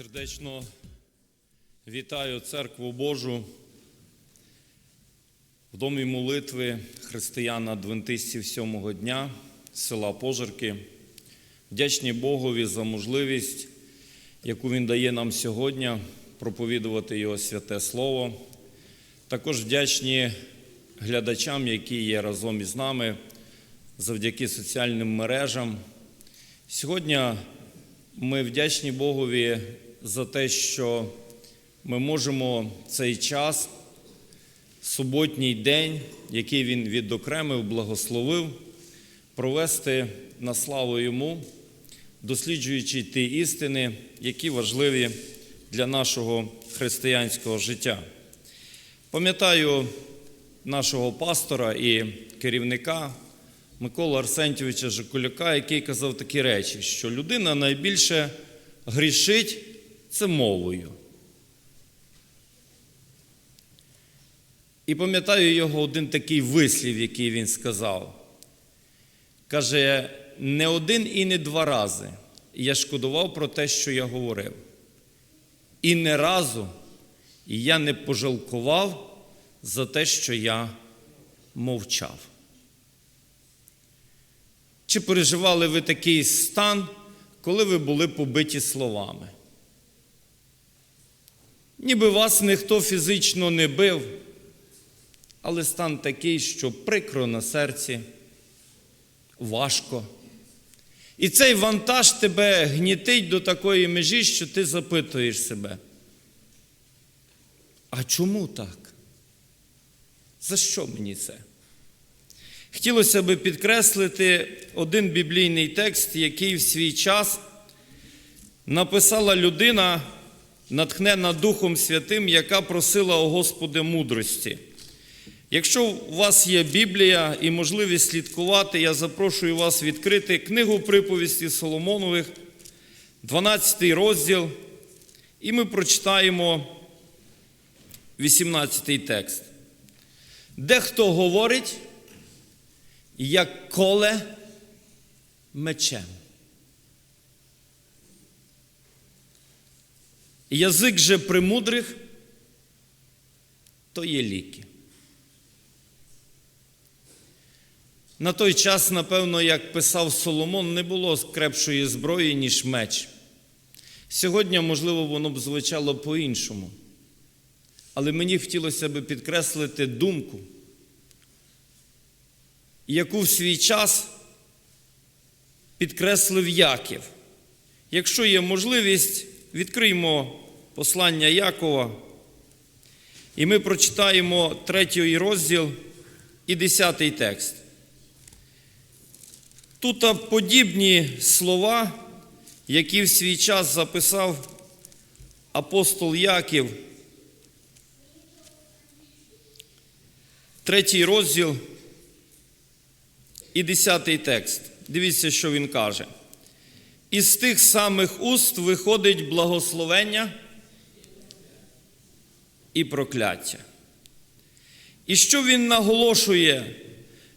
Сердечно вітаю церкву Божу в домі молитви християн-адвентистів сьомого дня села Пожерки. Вдячні Богові за можливість, яку Він дає нам сьогодні проповідувати Його святе Слово. Також вдячні глядачам, які є разом із нами завдяки соціальним мережам. Сьогодні ми вдячні Богові за те, що ми можемо цей час, суботній день, який Він відокремив, благословив, провести на славу Йому, досліджуючи ті істини, які важливі для нашого християнського життя. Пам'ятаю нашого пастора і керівника Микола Арсентьовича Жикуляка, який казав такі речі, що людина найбільше грішить це мовою. І пам'ятаю його один такий вислів, який він сказав. Каже, не один і не два рази я шкодував про те, що я говорив. І не разу я не пожалкував за те, що я мовчав. Чи переживали ви такий стан, коли ви були побиті словами? Ніби вас ніхто фізично не бив, але стан такий, що прикро на серці, важко. І цей вантаж тебе гнітить до такої межі, що ти запитуєш себе. А чому так? За що мені це? Хотілося би підкреслити один біблійний текст, який в свій час написала людина, натхнена Духом Святим, яка просила у Господа мудрості. Якщо у вас є Біблія і можливість слідкувати, я запрошую вас відкрити книгу приповісті Соломонових, 12 розділ, і ми прочитаємо 18 текст. Дехто говорить, як коле мечем. Язик же премудрих то є ліки. На той час, напевно, як писав Соломон, не було крепшої зброї, ніж меч. Сьогодні, можливо, воно б звучало по-іншому. Але мені хотілося б підкреслити думку, яку в свій час підкреслив Яків. Якщо є можливість, відкриємо послання Якова, і ми прочитаємо третій розділ і десятий текст. Тут подібні слова, які в свій час записав апостол Яків, третій розділ і десятий текст. Дивіться, що він каже. Із тих самих уст виходить благословення і прокляття. І що він наголошує?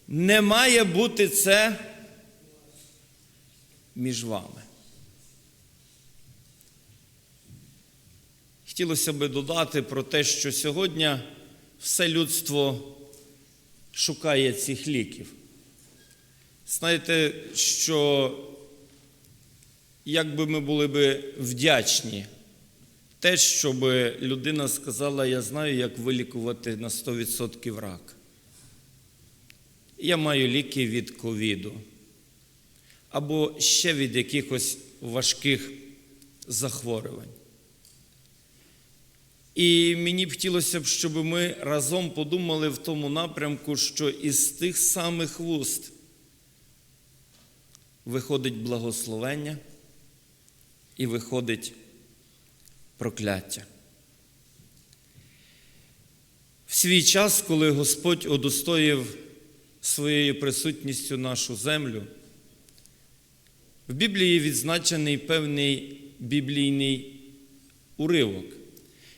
Не має бути це між вами. Хотілося би додати про те, що сьогодні все людство шукає цих ліків. Знаєте, що як би ми були би вдячні, те, щоб людина сказала, я знаю, як вилікувати на 100% рак. Я маю ліки від ковіду або ще від якихось важких захворювань. І мені б хотілося б, щоб ми разом подумали в тому напрямку, що із тих самих вуст виходить благословення і виходить прокляття. В свій час, коли Господь удостоїв своєю присутністю нашу землю, в Біблії відзначений певний біблійний уривок,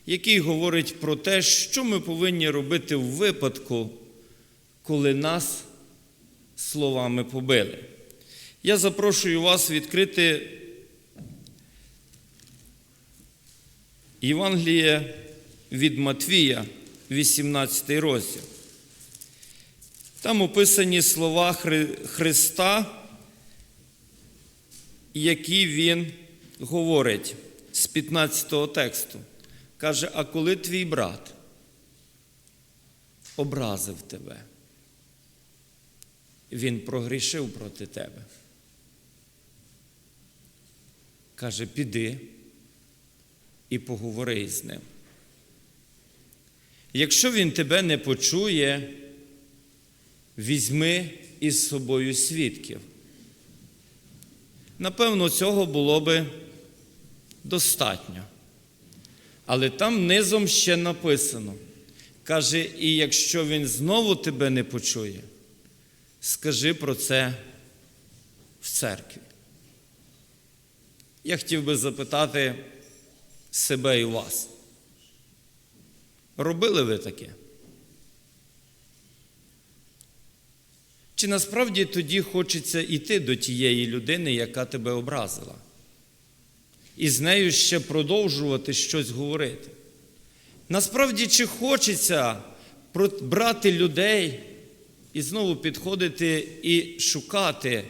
який говорить про те, що ми повинні робити в випадку, коли нас словами побили. Я запрошую вас відкрити Євангеліє від Матвія, 18 розділ. Там описані слова Христа, які Він говорить з 15 тексту. Каже, а коли твій брат образив тебе, він прогрішив проти тебе. Каже, піди і поговори з ним. Якщо він тебе не почує, візьми із собою свідків. Напевно, цього було би достатньо. Але там низом ще написано. Каже, і якщо він знову тебе не почує, скажи про це в церкві. Я хотів би запитати себе і вас. Робили ви таке? Чи насправді тоді хочеться йти до тієї людини, яка тебе образила? І з нею ще продовжувати щось говорити? Насправді, чи хочеться брати людей і знову підходити і шукати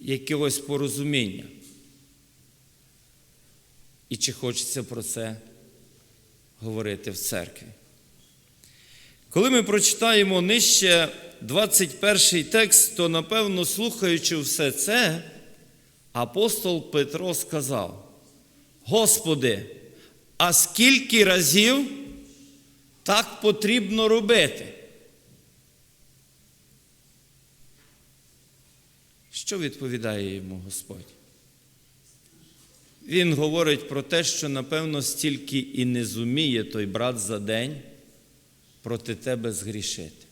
якогось порозуміння? І чи хочеться про це говорити в церкві? Коли ми прочитаємо нижче 21 текст, то напевно, слухаючи все це, апостол Петро сказав: Господи, а скільки разів так потрібно робити? Що відповідає йому Господь? Він говорить про те, що, напевно, стільки і не зуміє той брат за день проти тебе згрішити.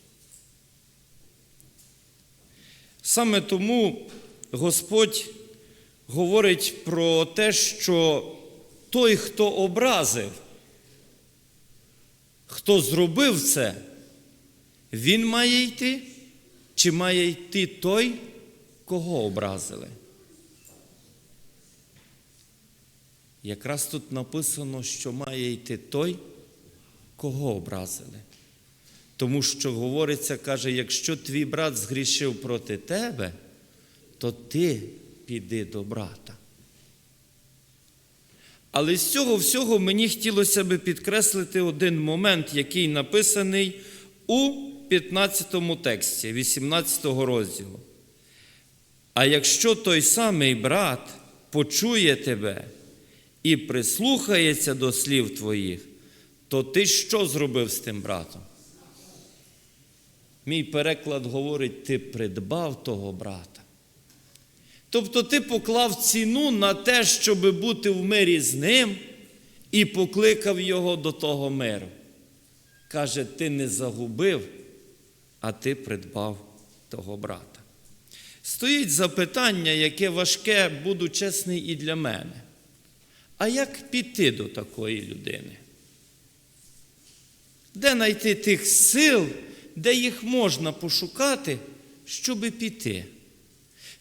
Саме тому Господь говорить про те, що той, хто образив, хто зробив це, він має йти, чи має йти той, кого образили? Якраз тут написано, що має йти той, кого образили. Тому що говориться, каже, якщо твій брат згрішив проти тебе, то ти піди до брата. Але з цього всього мені хотілося би підкреслити один момент, який написаний у 15 тексті, 18 розділу. А якщо той самий брат почує тебе і прислухається до слів твоїх, то ти що зробив з тим братом? Мій переклад говорить, ти придбав того брата. Тобто ти поклав ціну на те, щоб бути в мирі з ним, і покликав його до того миру. Каже, ти не загубив, а ти придбав того брата. Стоїть запитання, яке важке, буду чесний, і для мене. А як піти до такої людини? Де знайти тих сил, де їх можна пошукати, щоби піти?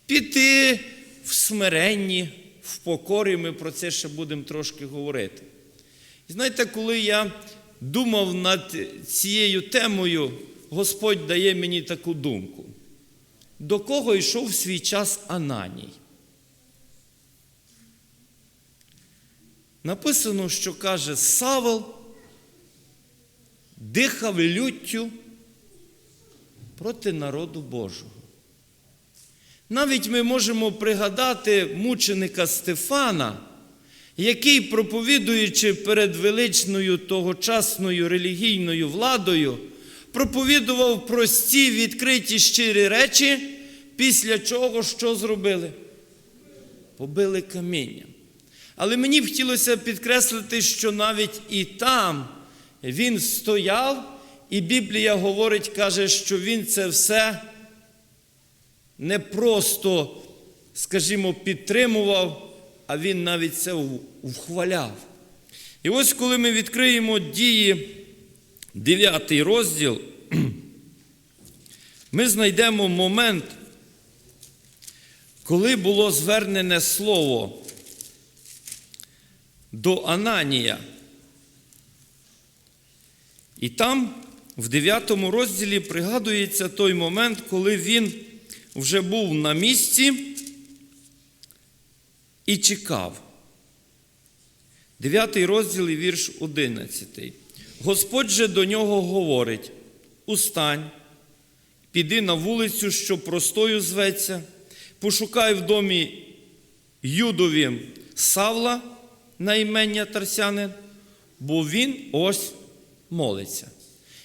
Піти в смиренні, в покорі, ми про це ще будемо трошки говорити. Знаєте, коли я думав над цією темою, Господь дає мені таку думку. До кого йшов свій час Ананій? Написано, що каже, Савол дихав люттю проти народу Божого. Навіть ми можемо пригадати мученика Стефана, який, проповідуючи перед величною тогочасною релігійною владою, проповідував прості, відкриті щирі речі, після чого що зробили? Побили камінням. Але мені б хотілося підкреслити, що навіть і там він стояв, і Біблія говорить, каже, що він це все не просто, скажімо, підтримував, а він навіть це вхваляв. І ось коли ми відкриємо дії 9 розділ, ми знайдемо момент, коли було звернене слово до Ананія. І там, в 9 розділі, пригадується той момент, коли він вже був на місці і чекав. 9 розділ і вірш 11. Господь же до нього говорить: Устань, піди на вулицю, що простою зветься, пошукай в домі Юдові Савла на імення Тарсянин, бо він ось молиться.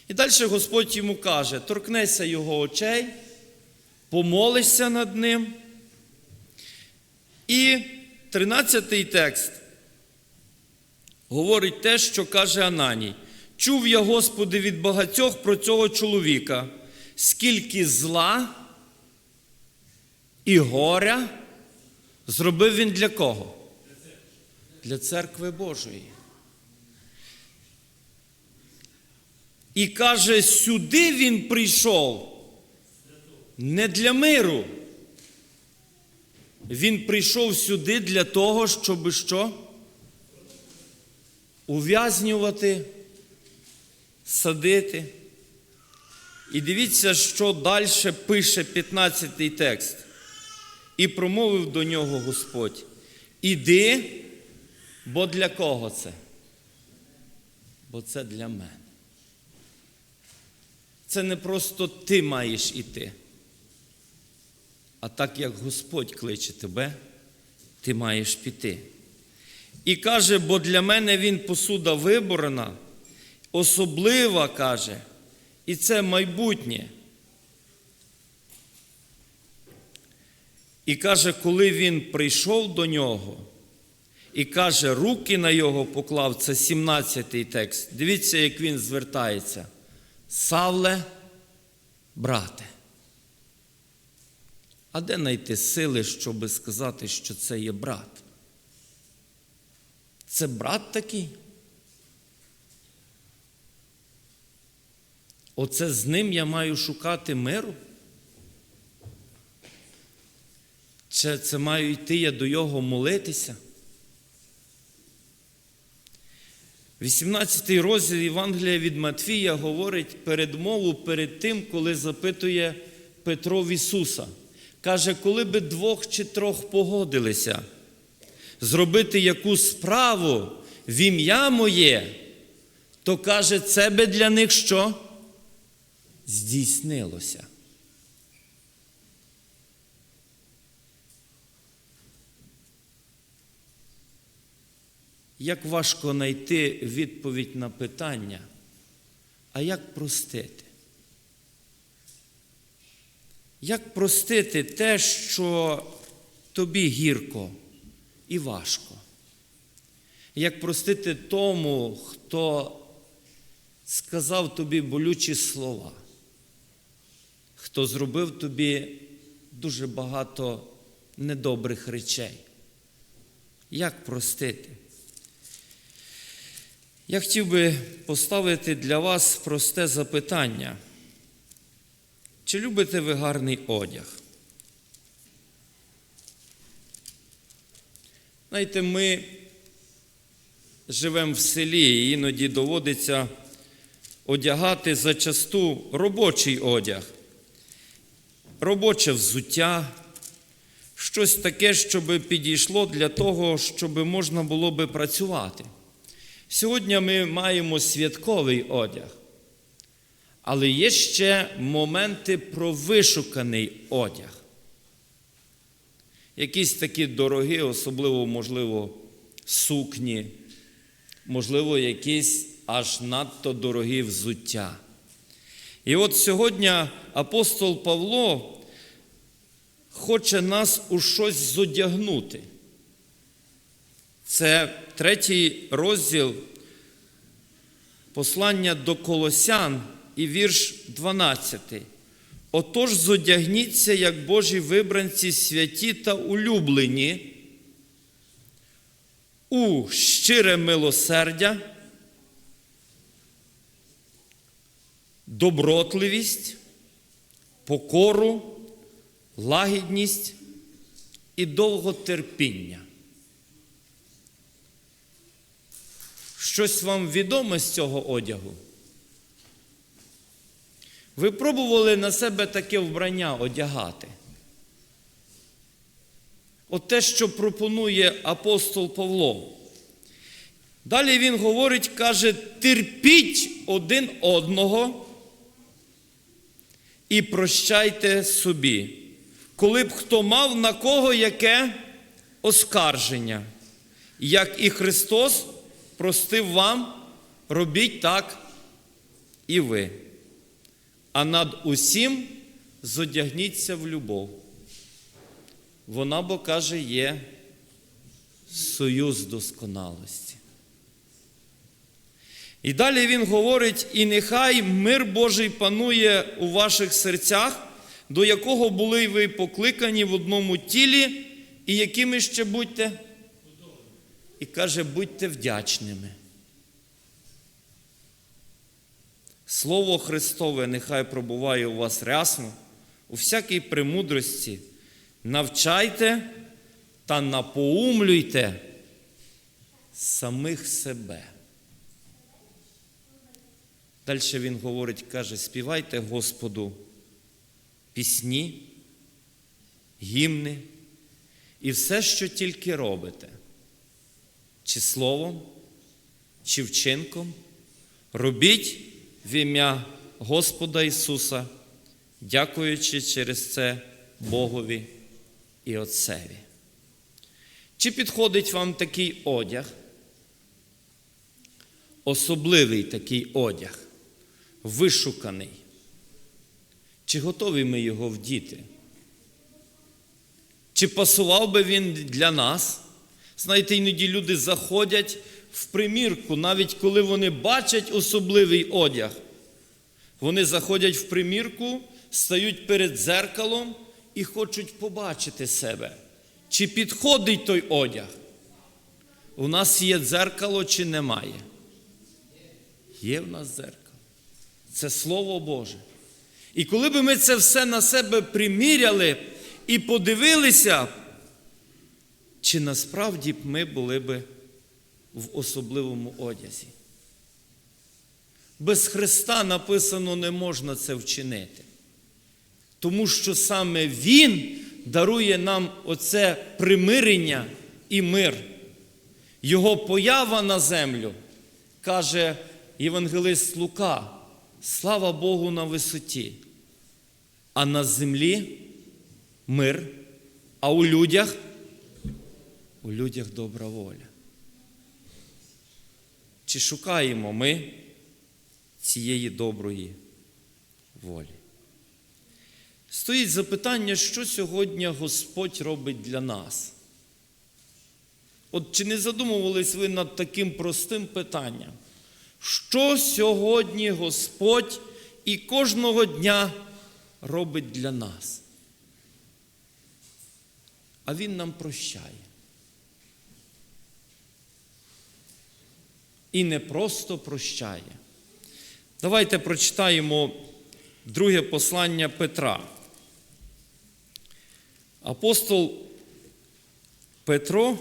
І далі Господь йому каже: торкнися його очей, помолишся над ним. І 13 текст говорить те, що каже Ананій. Чув я, Господи, від багатьох про цього чоловіка, скільки зла і горя зробив він для кого? Для церкви Божої. І каже, сюди він прийшов не для миру. Він прийшов сюди для того, щоб що? Ув'язнювати, садити. І дивіться, що далі пише 15-й текст. І промовив до нього Господь: Іди, бо для кого це? Бо це для мене. Це не просто ти маєш іти. А так як Господь кличе тебе, ти маєш піти. І каже, бо для мене він посуда виборена, особлива каже, і це майбутнє. І каже, коли він прийшов до нього, і каже, руки на його поклав, це 17-й текст. Дивіться, як він звертається. Савле, брате. А де знайти сили, щоб сказати, що це є брат? Це брат такий? Оце з ним я маю шукати миру? Чи це маю йти я до його молитися? 18 розділ Євангелія від Матфія говорить передмову перед тим, коли запитує Петро в Ісуса. Каже, коли би двох чи трьох погодилися зробити яку справу в ім'я моє, то каже, це би для них що? Здійснилося. Як важко знайти відповідь на питання, а як простити? Як простити те, що тобі гірко і важко? Як простити тому, хто сказав тобі болючі слова, хто зробив тобі дуже багато недобрих речей? Як простити? Я хотів би поставити для вас просте запитання. Чи любите ви гарний одяг? Знаєте, ми живемо в селі і іноді доводиться одягати зачасту робочий одяг, робоче взуття, щось таке, щоб підійшло для того, щоб можна було би працювати. Сьогодні ми маємо святковий одяг. Але є ще моменти про вишуканий одяг. Якісь такі дорогі, особливо, можливо, сукні, можливо, якісь аж надто дорогі взуття. І от сьогодні апостол Павло хоче нас у щось зодягнути. Це третій розділ послання до Колосян і вірш 12. Отож, зодягніться, як Божі вибранці святі та улюблені, у щире милосердя, добротливість, покору, лагідність і довготерпіння. Щось вам відоме з цього одягу? Ви пробували на себе таке вбрання одягати? От те, що пропонує апостол Павло. Далі він говорить, каже, терпіть один одного і прощайте собі, коли б хто мав на кого яке оскарження, як і Христос простив вам, робіть так і ви. А над усім зодягніться в любов. Вона, бо каже, є союз досконалості. І далі він говорить: і нехай мир Божий панує у ваших серцях, до якого були ви покликані в одному тілі, і якими ще будьте? І каже, будьте вдячними. Слово Христове нехай пробуває у вас рясно, у всякій премудрості. Навчайте та напоумлюйте самих себе. Далі він говорить, каже, співайте Господу пісні, гімни і все, що тільки робите, чи словом, чи вчинком, робіть в ім'я Господа Ісуса, дякуючи через це Богові і Отцеві. Чи підходить вам такий одяг? Особливий такий одяг, вишуканий. Чи готові ми його вдіти? Чи пасував би він для нас? Знаєте, іноді люди заходять в примірку, навіть коли вони бачать особливий одяг. Вони заходять в примірку, стають перед дзеркалом і хочуть побачити себе. Чи підходить той одяг? У нас є дзеркало чи немає? Є в нас дзеркало. Це Слово Боже. І коли б ми це все на себе приміряли і подивилися, чи насправді б ми були б в особливому одязі? Без Христа написано не можна це вчинити. Тому що саме Він дарує нам оце примирення і мир. Його поява на землю, каже Євангелист Лука, слава Богу на висоті, а на землі мир, а у людях у людях добра воля. Чи шукаємо ми цієї доброї волі? Стоїть запитання, що сьогодні Господь робить для нас. От чи не задумувались ви над таким простим питанням? Що сьогодні Господь і кожного дня робить для нас? А Він нам прощає. І не просто прощає. Давайте прочитаємо друге послання Петра. Апостол Петро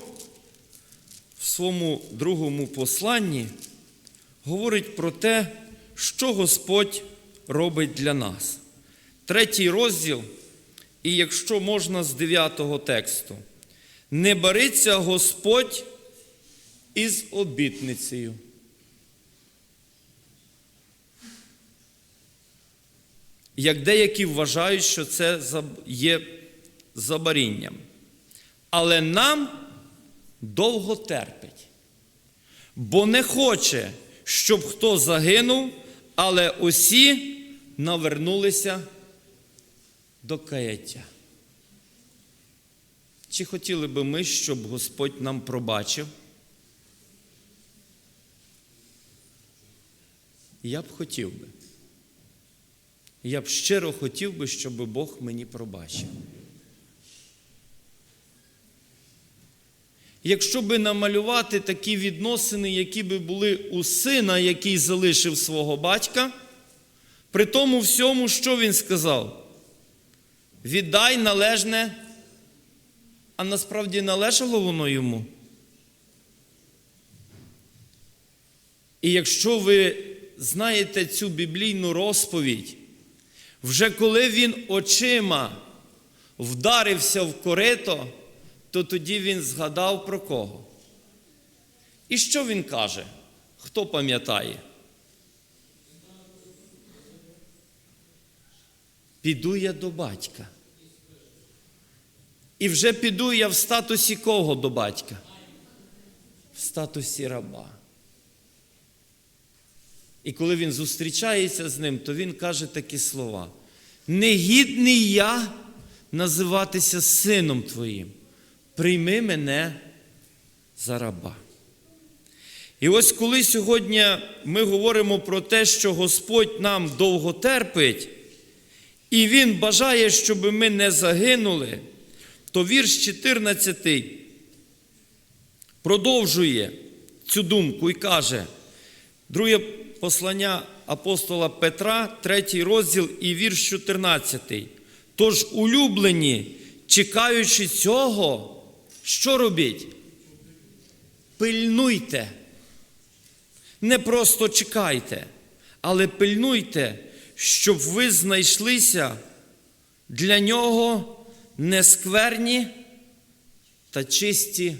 в своєму другому посланні говорить про те, що Господь робить для нас. Третій розділ, і якщо можна з дев'ятого тексту, не бариться Господь із обітницею. Як деякі вважають, що це є забарінням. Але нам довго терпить, бо не хоче, щоб хто загинув, але усі навернулися до каяття. Чи хотіли би ми, щоб Господь нам пробачив? Я б хотів би. Я б щиро хотів би, щоб Бог мені пробачив. Якщо би намалювати такі відносини, які би були у сина, який залишив свого батька, при тому всьому, що він сказав? Віддай належне, а насправді належало воно йому. І якщо ви знаєте цю біблійну розповідь, Вже коли він очима вдарився в корито, то тоді він згадав про кого. І що він каже? Хто пам'ятає? Піду я до батька. І вже піду я в статусі кого до батька? В статусі раба. І коли він зустрічається з ним, то він каже такі слова: Негідний я називатися сином твоїм, прийми мене за раба. І ось коли сьогодні ми говоримо про те, що Господь нам довго терпить, і Він бажає, щоб ми не загинули, то вірш 14 продовжує цю думку і каже, друге послання апостола Петра, третій розділ і вірш 14. Тож, улюблені, чекаючи цього, що робіть? Пильнуйте. Не просто чекайте, але пильнуйте, щоб ви знайшлися для нього нескверні та чисті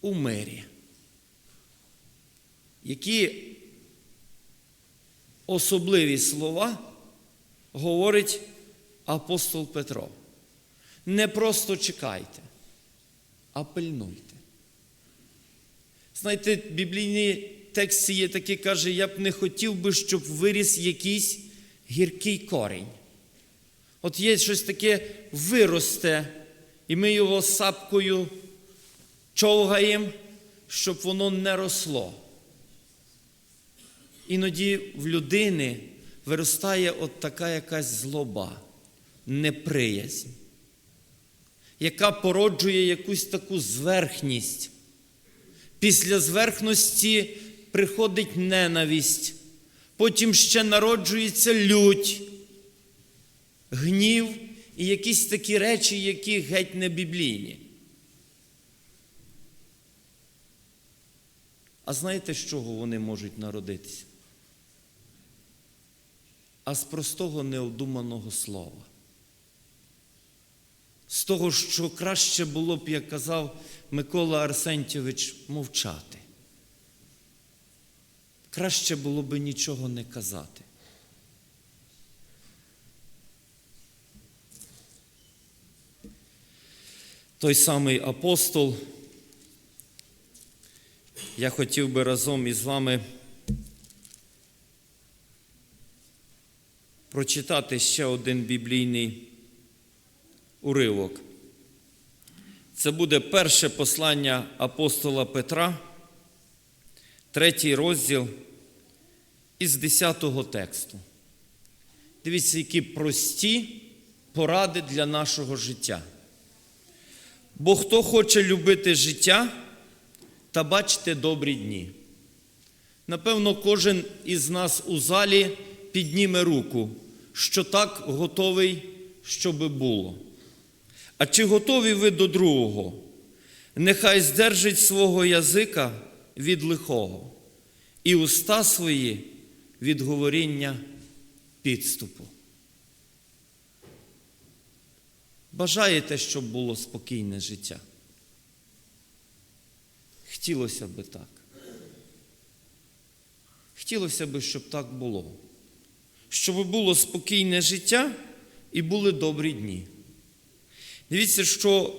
у мирі. Які особливі слова говорить апостол Петро. Не просто чекайте, а пильнуйте. Знаєте, біблійні тексти є такі, каже, я б не хотів би, щоб виріс якийсь гіркий корінь. От є щось таке виросте, і ми його сапкою човгаємо, щоб воно не росло. Іноді в людини виростає от така якась злоба, неприязнь, яка породжує якусь таку зверхність. Після зверхності приходить ненависть, потім ще народжується лють, гнів і якісь такі речі, які геть не біблійні. А знаєте, з чого вони можуть народитися? А з простого неодуманого слова. З того, що краще було б, як казав Микола Арсентьович, мовчати. Краще було б нічого не казати. Той самий апостол, я хотів би разом із вами прочитати ще один біблійний уривок. Це буде перше послання апостола Петра, третій розділ із 10 тексту. Дивіться, які прості поради для нашого життя. Бо хто хоче любити життя та бачити добрі дні. Напевно, кожен із нас у залі підніме руку, що так готовий, щоби було. А чи готові ви до другого? Нехай здержить свого язика від лихого, і уста свої від говоріння підступу. Бажаєте, щоб було спокійне життя? Хотілося би так. Хотілося б, щоб так було. Щоб було спокійне життя і були добрі дні. Дивіться, що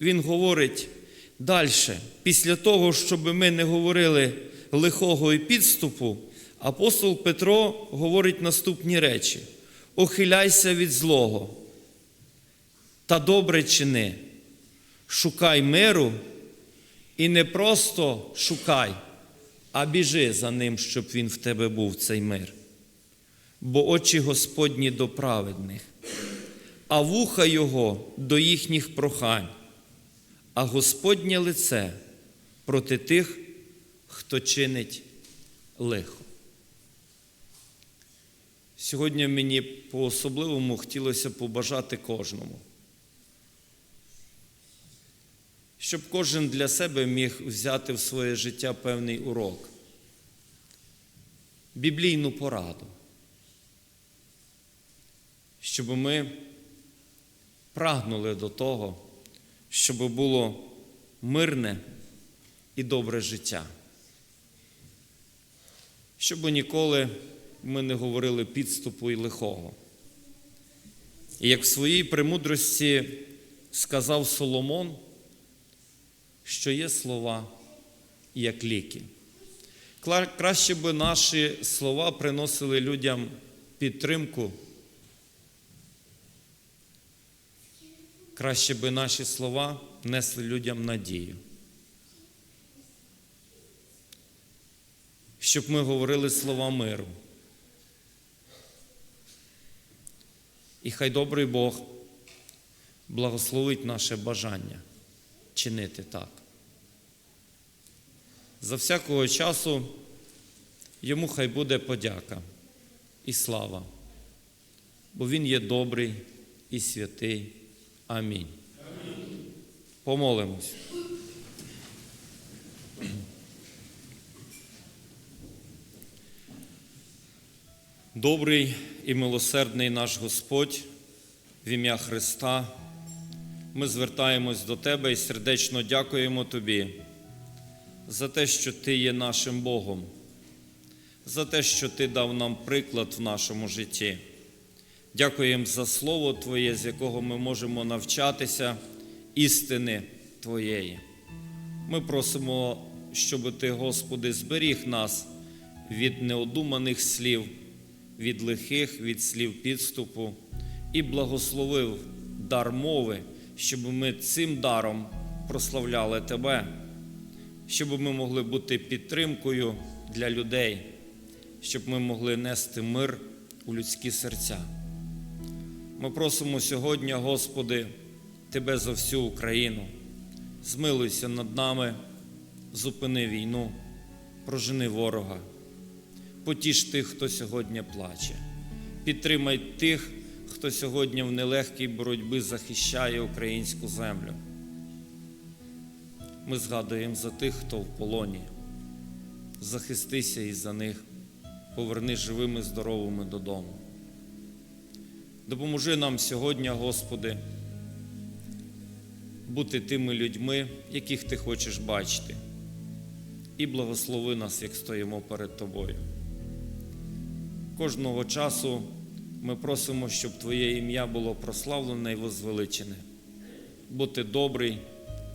він говорить далі. Після того, щоб ми не говорили лихого і підступу, апостол Петро говорить наступні речі: Охиляйся від злого та добре чини, шукай миру і не просто шукай, а біжи за ним, щоб він в тебе був цей мир. Бо очі Господні до праведних, а вуха Його до їхніх прохань, а Господнє лице проти тих, хто чинить лихо. Сьогодні мені по-особливому хотілося побажати кожному, щоб кожен для себе міг взяти в своє життя певний урок, біблійну пораду. Щоб ми прагнули до того, щоб було мирне і добре життя. Щоб ніколи ми не говорили підступу і лихого. І як в своїй премудрості сказав Соломон, що є слова як ліки. Краще би наші слова приносили людям підтримку. Краще би наші слова несли людям надію. Щоб ми говорили слова миру. І хай добрий Бог благословить наше бажання чинити так. За всякого часу йому хай буде подяка і слава, бо Він є добрий і святий. Амінь. Помолимось. Добрий і милосердний наш Господь, в ім'я Христа, ми звертаємось до Тебе і сердечно дякуємо Тобі за те, що Ти є нашим Богом, за те, що Ти дав нам приклад в нашому житті. Дякуємо за Слово Твоє, з якого ми можемо навчатися істини Твоєї. Ми просимо, щоб Ти, Господи, зберіг нас від неодуманих слів, від лихих, від слів підступу і благословив дар мови, щоб ми цим даром прославляли Тебе, щоб ми могли бути підтримкою для людей, щоб ми могли нести мир у людські серця. Ми просимо сьогодні, Господи, Тебе за всю Україну. Змилуйся над нами, зупини війну, прожени ворога, потіш тих, хто сьогодні плаче, підтримай тих, хто сьогодні в нелегкій боротьбі захищає українську землю. Ми згадуємо за тих, хто в полоні. Захистися і за них, поверни живими, здоровими додому. Допоможи нам сьогодні, Господи, бути тими людьми, яких Ти хочеш бачити, і благослови нас, як стоїмо перед Тобою. Кожного часу ми просимо, щоб Твоє ім'я було прославлене і возвеличене. Бути добрий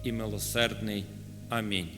і милосердний. Амінь.